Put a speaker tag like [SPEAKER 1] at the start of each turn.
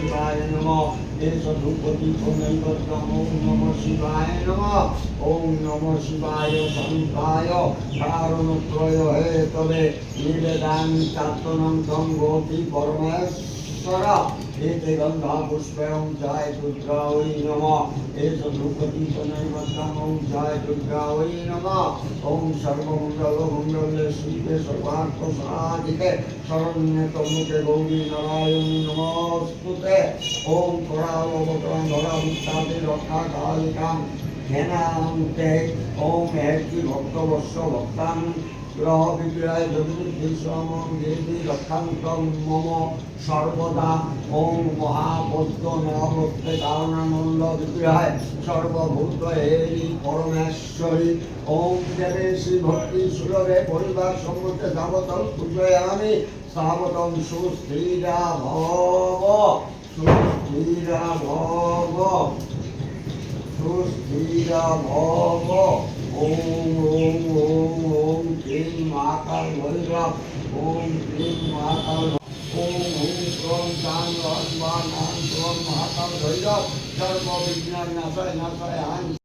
[SPEAKER 1] शिवाय नमः हे सदुपति नमो नमः शिवाय नमः ॐ नमः शिवाय समीपाय कारणत्रय हे तवे निवेदामि चात्तनं तं गोपी परमेश्वर गंगापुष्पयं जाय दुर्गा वै नमः। एष धूपदीपनैवत्तमं जाय दुर्गा वै नमः। ॐ सर्वमङ्गलमङ्गल्यश्रीवे सर्वार्थसाधिके शरण्यतमुखे गौरी नारायणी नमोऽस्तु ते। ॐ पुरावकरं रक्षा रक्षाकालिकां জ্ঞানান্তে ওম হেতি ভক্তবর্ষ ভক্তাং গ্রহ বিক্রয় জগদীশ্বরম দেবী রক্ষান্তং মম সর্বদা ওম মহাবদ্ধ নবত্তে কারণানন্দ বিক্রয় সর্বভূত হেরি পরমেশ্বরী। ওম দেবে শ্রী ভক্তি সুরভে পরিবার সম্মুখে যাবতম পূজয়ামি। সাবতম সুস্থিরা ভব সুস্থিরা ভব ওম ওম ওম ওম ক্রিম মহাকাল ভৈরব ওম ক্রিম মহাকাল ওম ওম ক্রম চান মহাকাল ভৈরব সর্ব বিঘ্ন নাশয় নাশয় আন